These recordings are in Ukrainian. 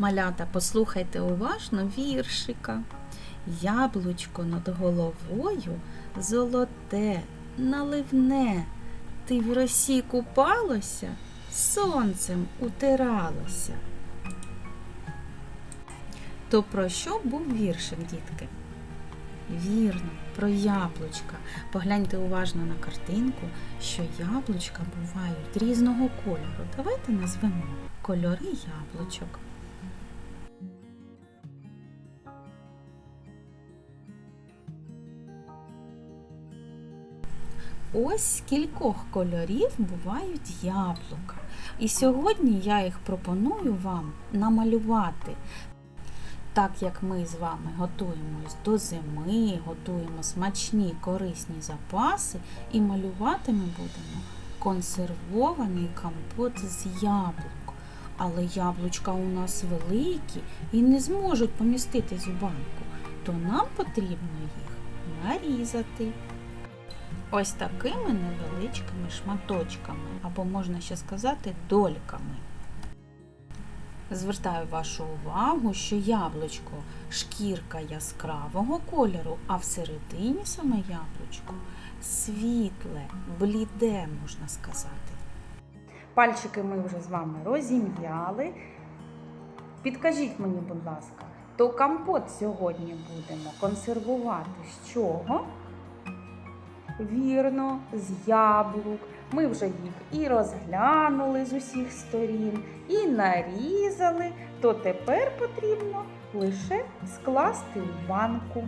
Малята, послухайте уважно віршика. Яблучко над головою золоте, наливне. Ти в росі купалося, сонцем утиралося. То про що був віршик, дітки? Вірно, про яблучка. Погляньте уважно на картинку, що яблучка бувають різного кольору. Давайте назвемо кольори яблучок. Ось кількох кольорів бувають яблука. І сьогодні я їх пропоную вам намалювати. Так як ми з вами готуємось до зими, готуємо смачні корисні запаси і малювати ми будемо консервований компот з яблук. Але яблучка у нас великі і не зможуть поміститись в банку, то нам потрібно їх нарізати. Ось такими невеличкими шматочками, або можна ще сказати дольками. Звертаю вашу увагу, що яблучко шкірка яскравого кольору, а всередині саме яблучко світле, бліде, можна сказати. Пальчики ми вже з вами розім'яли. Підкажіть мені, будь ласка, то компот сьогодні будемо консервувати з чого? Вірно, з яблук. Ми вже їх і розглянули з усіх сторін, і нарізали, то тепер потрібно лише скласти в банку.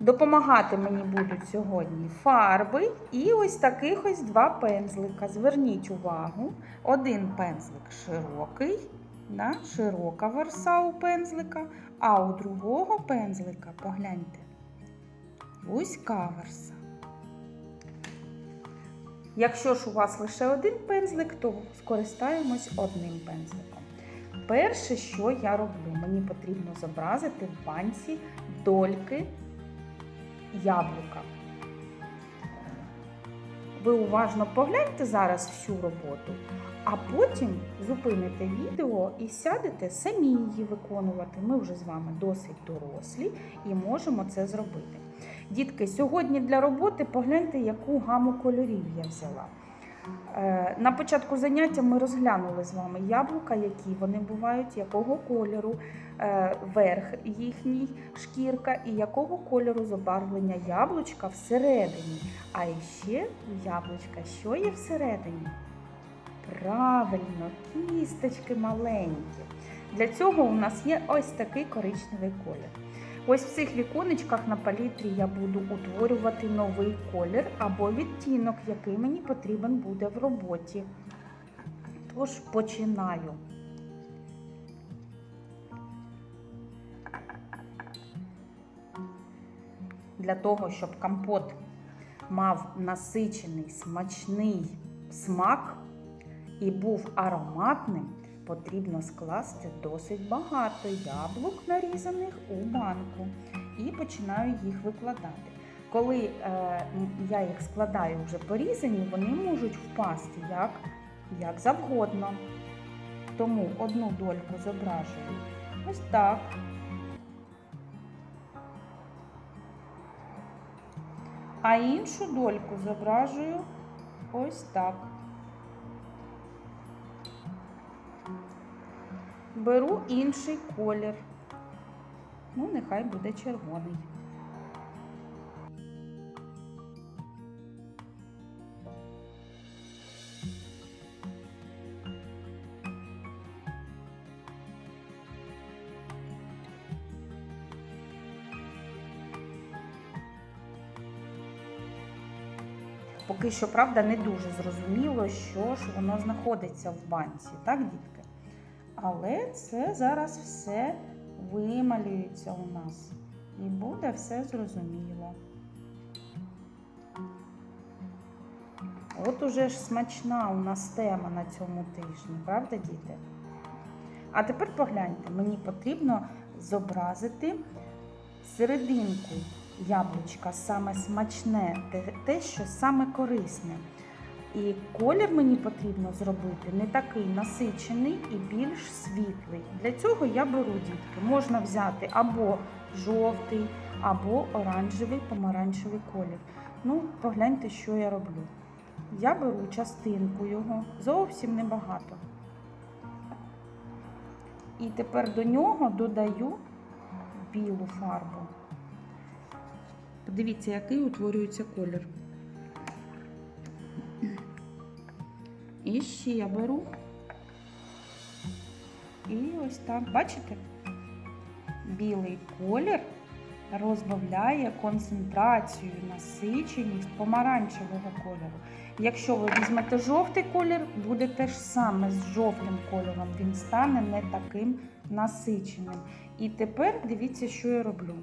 Допомагати мені будуть сьогодні фарби і ось таких ось два пензлика. Зверніть увагу, один пензлик широкий, да, широка верса у пензлика, а у другого пензлика, погляньте, вузька верса. Якщо ж у вас лише один пензлик, то скористаємось одним пензликом. Перше, що я роблю, мені потрібно зобразити в банці дольки яблука. Ви уважно погляньте зараз всю роботу, а потім зупините відео і сядете самі її виконувати. Ми вже з вами досить дорослі і можемо це зробити. Дітки, сьогодні для роботи погляньте, яку гаму кольорів я взяла. Е, На початку заняття ми розглянули з вами яблука, які вони бувають, якого кольору е, верх їхній шкірка і якого кольору забарвлення яблучка всередині. А ще яблучка що є всередині? Правильно, кісточки маленькі. Для цього у нас є ось такий коричневий колір. Ось в цих віконечках на палітрі я буду утворювати новий колір або відтінок, який мені потрібен буде в роботі. Тож починаю. Для того, щоб компот мав насичений смачний смак і був ароматним, потрібно скласти досить багато яблук, нарізаних у банку, і починаю їх викладати. Коли е, я їх складаю вже порізані, вони можуть впасти як, як завгодно. Тому одну дольку зображую ось так. А іншу дольку зображую ось так. Беру інший колір. Ну, нехай буде червоний. Поки що, правда, не дуже зрозуміло, що ж воно знаходиться в банці, так, дітки? Але це зараз все вималюється у нас. І буде все зрозуміло. От уже ж смачна у нас тема на цьому тижні, правда, діти? А тепер погляньте, мені потрібно зобразити серединку яблучка, саме смачне, те, що саме корисне. І колір мені потрібно зробити не такий насичений і більш світлий. Для цього я беру дітки. Можна взяти або жовтий, або оранжевий, помаранчевий колір. Ну, погляньте, що я роблю. Я беру частинку його, зовсім небагато. І тепер до нього додаю білу фарбу. Подивіться, який утворюється колір. І ще я беру. І ось так, бачите? Білий колір розбавляє концентрацію, насиченість помаранчевого кольору. Якщо ви візьмете жовтий колір, буде те ж саме з жовтим кольором. Він стане не таким насиченим. І тепер дивіться, що я роблю.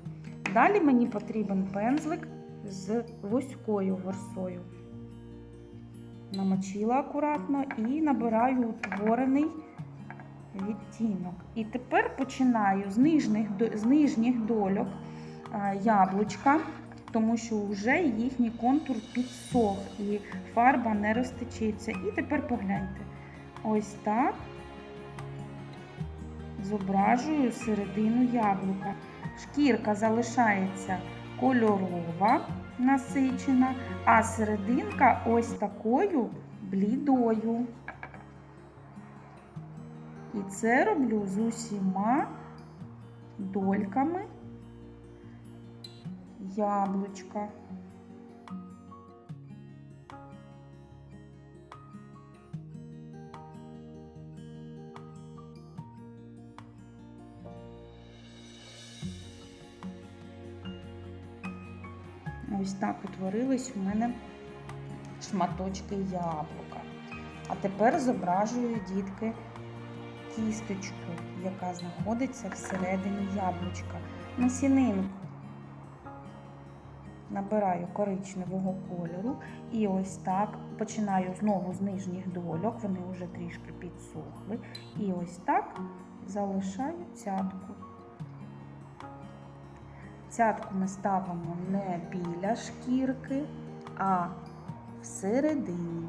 Далі мені потрібен пензлик з вузькою горсою. Намочила акуратно і набираю утворений відтінок. І тепер починаю з нижніх, з нижніх дольок яблучка, тому що вже їхній контур підсох і фарба не розтечеться. І тепер погляньте. Ось так зображую середину яблука. Шкірка залишається кольорова, насичена, а серединка ось такою блідою. І це роблю з усіма дольками яблучка. Ось так утворились у мене шматочки яблука. А тепер зображую дітки кісточку, яка знаходиться всередині яблучка. Насінинку набираю коричневого кольору і ось так починаю знову з нижніх дольок, вони вже трішки підсохли. І ось так залишаю цятку. Цятку ми ставимо не біля шкірки, а всередині.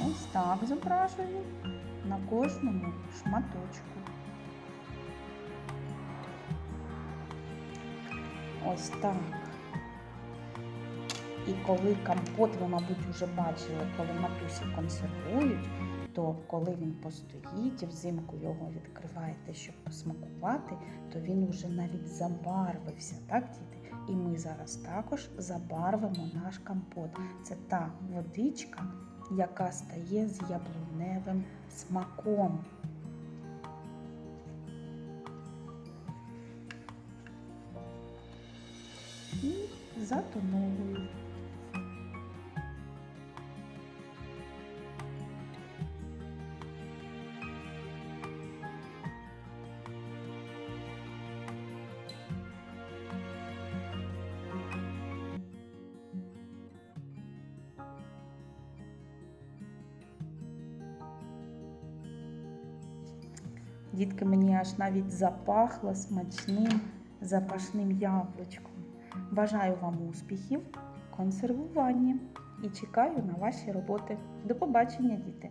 Ось так зображую на кожному шматочку. Ось так. І коли компот, ви, мабуть, вже бачили, коли матусі консервують, то коли він постоїть, взимку його відкриваєте, щоб посмакувати, то він уже навіть забарвився, так, діти? І ми зараз також забарвимо наш компот. Це та водичка, яка стає з яблуневим смаком. І затоновую. Дітки, мені аж навіть запахло смачним запашним яблучком. Бажаю вам успіхів, консервування і чекаю на ваші роботи. До побачення, діти!